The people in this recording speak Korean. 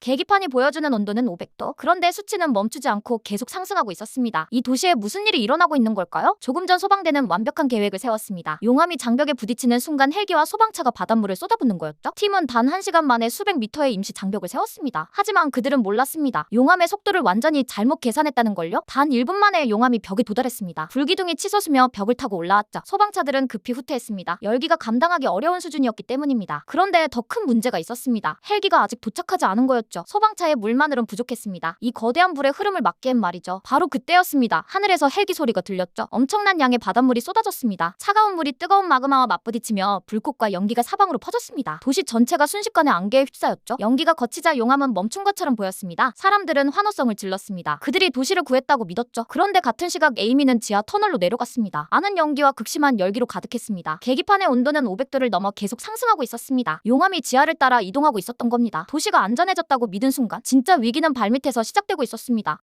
계기판이 보여주는 온도는 500도. 그런데 수치는 멈추지 않고 계속 상승하고 있었습니다. 이 도시에 무슨 일이 일어나고 있는 걸까요? 조금 전 소방대는 완벽한 계획을 세웠습니다. 용암이 장벽에 부딪히는 순간 헬기와 소방차가 바닷물을 쏟아붓는 거였죠. 팀은 단 1시간 만에 수백 미터의 임시 장벽을 세웠습니다. 하지만 그들은 몰랐습니다. 용암의 속도를 완전히 잘못 계산했다는 걸요? 단 1분 만에 용암이 벽에 도달했습니다. 불기둥이 치솟으며 벽을 타고 올라왔죠. 소방차들은 급히 후퇴했습니다. 열기가 감당하기 어려운 수준이었기 때문입니다. 그런데 더 큰 문제가 있었습니다. 헬기가 아직 도착하지 않은 거였죠. 소방차에 물만으로는 부족했습니다. 이 거대한 불의 흐름을 막기엔 말이죠. 바로 그때였습니다. 하늘에서 헬기 소리가 들렸죠. 엄청난 양의 바닷물이 쏟아졌습니다. 차가운 물이 뜨거운 마그마와 맞부딪히며 불꽃과 연기가 사방으로 퍼졌습니다. 도시 전체가 순식간에 안개에 휩싸였죠. 연기가 거치자 용암은 멈춘 것처럼 보였습니다. 사람들은 환호성을 질렀습니다. 그들이 도시를 구했다고 믿었죠. 그런데 같은 시각 에이미는 지하 터널로 내려갔습니다. 아는 연기와 극심한 열기로 가득했습니다. 계기판의 온도는 500도를 넘어 계속 상승하고 있었습니다. 용암이 지하를 따라 이동하고 있었던 겁니다. 도시가 안전해졌 믿은 순간 진짜 위기는 발밑에서 시작되고 있었습니다.